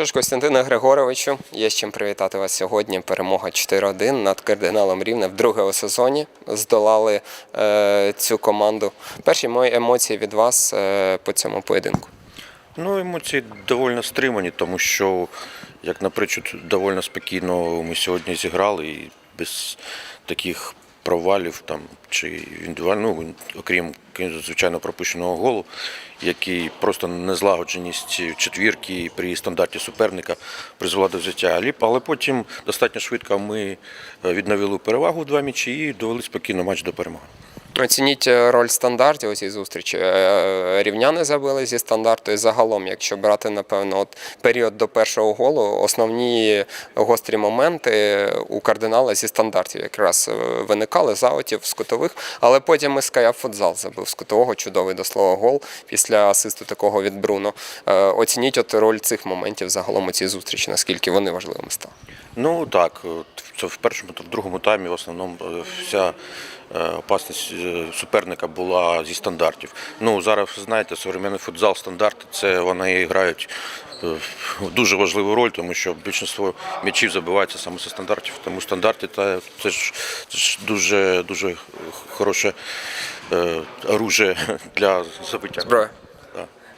Що ж, Костянтине Григоровичу, є з чим привітати вас сьогодні. Перемога 4-1 над кардиналом Рівне в другому сезоні. Здолали е, цю команду. Перші мої емоції від вас е, по цьому поєдинку. Ну, емоції доволі стримані, тому що, як наприклад, доволі спокійно ми сьогодні зіграли і без таких провалів там чи індивідуально, ну, окрім звичайно пропущеного голу, який просто незлагодженість четвірки при стандарті суперника призвела до взяття Аліп. Але потім достатньо швидко ми е, відновили перевагу в два м'ячі і довели спокійно матч до перемоги. Оцініть е, роль стандартів у цій зустрічі. Е, Рівняни забили зі стандарту і загалом, якщо брати, напевно, от період до першого голу, основні гострі моменти у кардинала зі стандартів якраз е, виникали з аутів, з кутових, але потім і Ская футзал забив з кутового чудовий до слова гол після асисту такого від Бруно. Е, Оцініть от роль цих моментів загалом у цій зустрічі, наскільки вони важливими стали. Ну так, це в першому та в другому таймі в основному е, вся е, опасність е, суперника була зі стандартів. Ну зараз знаєте, современний футзал стандарти це вони грають дуже важливу роль, тому що більшість м'ячів забивається саме зі стандартів. Тому стандарти та це ж, це ж дуже дуже хороше оружие для забиття.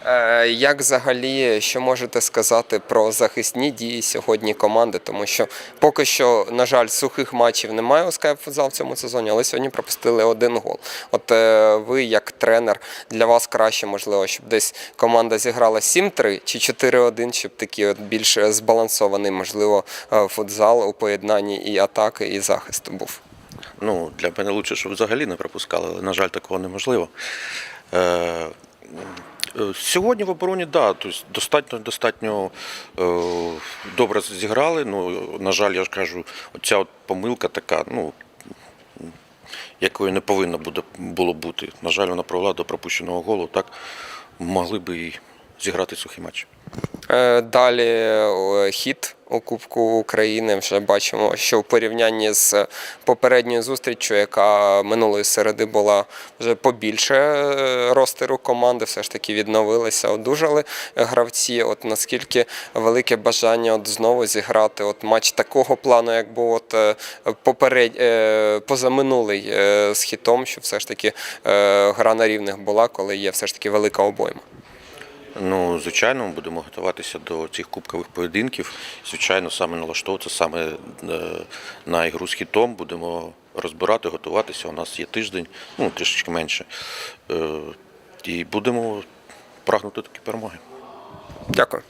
Е, Як взагалі, що можете сказати про захисні дії сьогодні команди? Тому що поки що, на жаль, сухих матчів немає у Скайфутзал в цьому сезоні, але сьогодні пропустили один гол. От е, ви, як тренер, для вас краще, можливо, щоб десь команда зіграла 7-3 чи 4-1, щоб такий от більш збалансований, можливо, е, футзал у поєднанні і атаки, і захисту був. Ну, для мене лучше, щоб взагалі не пропускали, але, на жаль, такого неможливо. Е, Сьогодні в обороні, да, тобто достатньо, достатньо е, добре зіграли. Ну, на жаль, я ж кажу, оця от помилка така, ну, якою не повинно буде, було бути. На жаль, вона провела до пропущеного голу. Так могли би і зіграти сухий матч. Е, Далі е, хід у Кубку України. Вже бачимо, що в порівнянні з попередньою зустріччю, яка минулої середи була вже побільше е, ростеру команди, все ж таки відновилися, одужали гравці. От наскільки велике бажання от знову зіграти от матч такого плану, як був от поперед... позаминулий з хітом, що все ж таки гра на рівних була, коли є все ж таки велика обойма. Ну, звичайно, ми будемо готуватися до цих кубкових поєдинків. Звичайно, саме налаштовуватися саме е, на ігру з хітом. Будемо розбирати, готуватися. У нас є тиждень, ну трішечки менше. Е, І будемо прагнути такі перемоги. Дякую.